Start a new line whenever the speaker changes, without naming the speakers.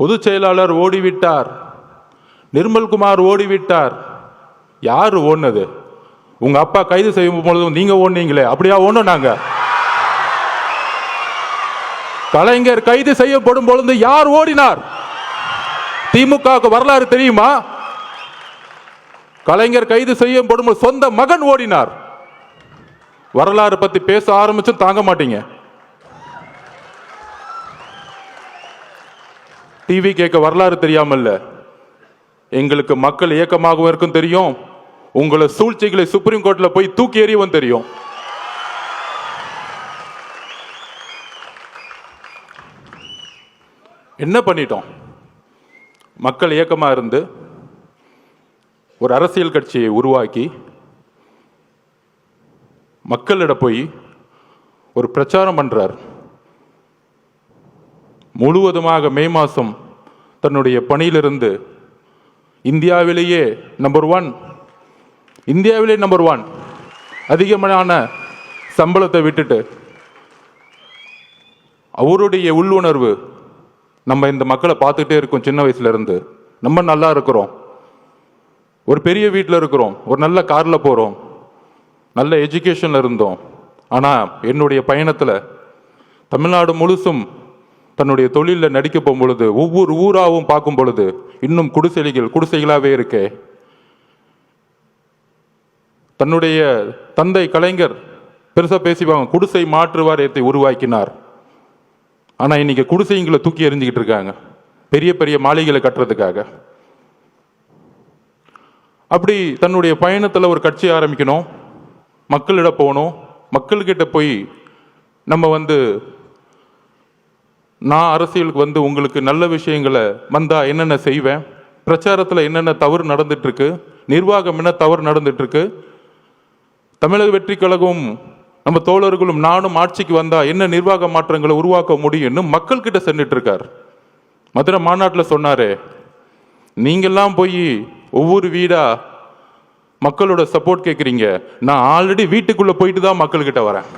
பொதுச் செயலாளர் ஓடிவிட்டார். நிர்மல்குமார் ஓடிவிட்டார். யார் ஓடினது? உங்க அப்பா கைது செய்யும் பொழுதும் நீங்க ஓடினீங்களே அப்படியா ஓடணும் நாங்க. கலைஞர் கைது செய்யப்படும் பொழுது யார் ஓடினார்? திமுகவுக்கு வரலாறு தெரியுமா? கலைஞர் கைது செய்யப்படும் சொந்த மகன் ஓடினார். வரலாறு பத்தி பேச ஆரம்பிச்சும் தாங்க மாட்டீங்க. டிவி கேட்க வரலாறு தெரியாமல்ல. எங்களுக்கு மக்கள் இயக்கமாகவும் இருக்கும் தெரியும். உங்களை சூழ்ச்சிகளை சுப்ரீம் கோர்ட்டில் போய் தூக்கி எறியவும் தெரியும். என்ன பண்ணிட்டோம்? மக்கள் இயக்கமாக இருந்து ஒரு அரசியல் கட்சியை உருவாக்கி மக்களிட போய் ஒரு பிரச்சாரம் பண்ணுறார் முழுவதுமாக மே மாதம் தன்னுடைய பணியிலிருந்து இந்தியாவிலேயே நம்பர் ஒன் இந்தியாவிலே நம்பர் ஒன் அதிகமான சம்பளத்தை விட்டுட்டு அவருடைய உள்ளுணர்வு நம்ம இந்த மக்களை பார்த்துக்கிட்டே இருக்கோம் சின்ன வயசுலேருந்து நம்ம நல்லா இருக்கிறோம். ஒரு பெரிய வீட்டில் இருக்கிறோம். ஒரு நல்ல காரில் போகிறோம் நல்ல எஜுகேஷனில் இருந்தோம். ஆனால் என்னுடைய பயணத்தில் தமிழ்நாடு முழுசும் தன்னுடைய தொழிலில் நடிக்க போகும் பொழுது ஒவ்வொரு ஊராகவும் பார்க்கும் பொழுது இன்னும் குடிசைகள் குடிசைகளாகவே இருக்கே. தன்னுடைய தந்தை கலைஞர் பெருசாக பேசிப்பாங்க குடிசை மாற்று வாரியத்தை உருவாக்கினார். ஆனால் இன்னைக்கு குடிசைங்களை தூக்கி எறிஞ்சிக்கிட்டு இருக்காங்க பெரிய பெரிய மாளிகைகளை கட்டுறதுக்காக. அப்படி தன்னுடைய பயணத்தில் ஒரு கட்சி ஆரம்பிக்கணும் மக்களிட போகணும் மக்கள்கிட்ட போய் நம்ம வந்து நான் அரசியலுக்கு வந்து உங்களுக்கு நல்ல விஷயங்களை வந்தால் என்னென்ன செய்வேன்? பிரச்சாரத்தில் என்னென்ன தவறு நடந்துட்டுருக்கு? நிர்வாகம் என்ன தவறு நடந்துட்டுருக்கு? தமிழக வெற்றி கழகம் நம்ம தோழர்களும் நானும் ஆட்சிக்கு வந்தால் என்ன நிர்வாக மாற்றங்களை உருவாக்க முடியும்னு மக்கள்கிட்ட சென்றுட்டுருக்கார். மதுரை மாநாட்டில் சொன்னாரே நீங்கள்லாம் போய் ஒவ்வொரு வீடாக மக்களோட சப்போர்ட் கேட்குறீங்க நான் ஆல்ரெடி வீட்டுக்குள்ளே போயிட்டு தான் மக்கள்கிட்ட வரேன்.